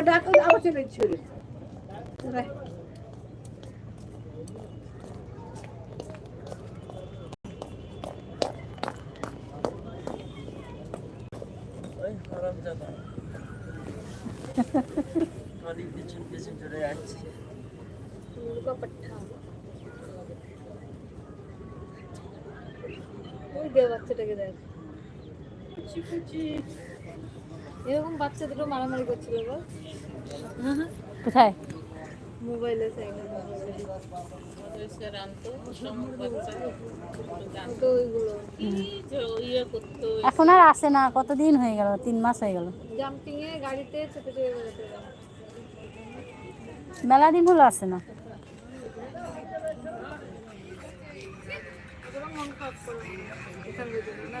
ওকে ডাক আবার চলে ছুরি ওই হারাম জাদা। খালি পিছন পিছন চলে যাচ্ছে মুরগা পাঠা। ওই দে বাচ্চাটাকে দেখ। কুচি কুচি এরকম বাচ্চা দুটো মারামারি করছিল গো। কোথায়? মোবাইলে এখন আর আসে না কতদিন হয়ে গেল? তিন মাস হয়ে গেল। জাম্পিং এ গাড়িতে চেপে চেপে বেড়াতে মেলা দিন হলো আসে না। মন খারাপ করে না।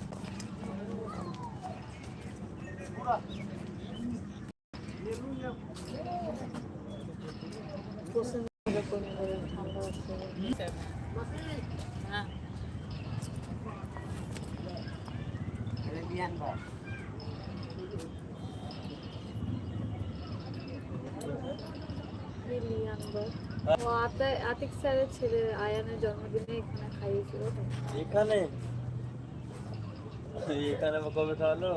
আতিক স্যারের ছেলে আয়ানের জন্মদিনে এখানে খাইয়েছিল এখানে? এখানে কবে খাওয়ালো?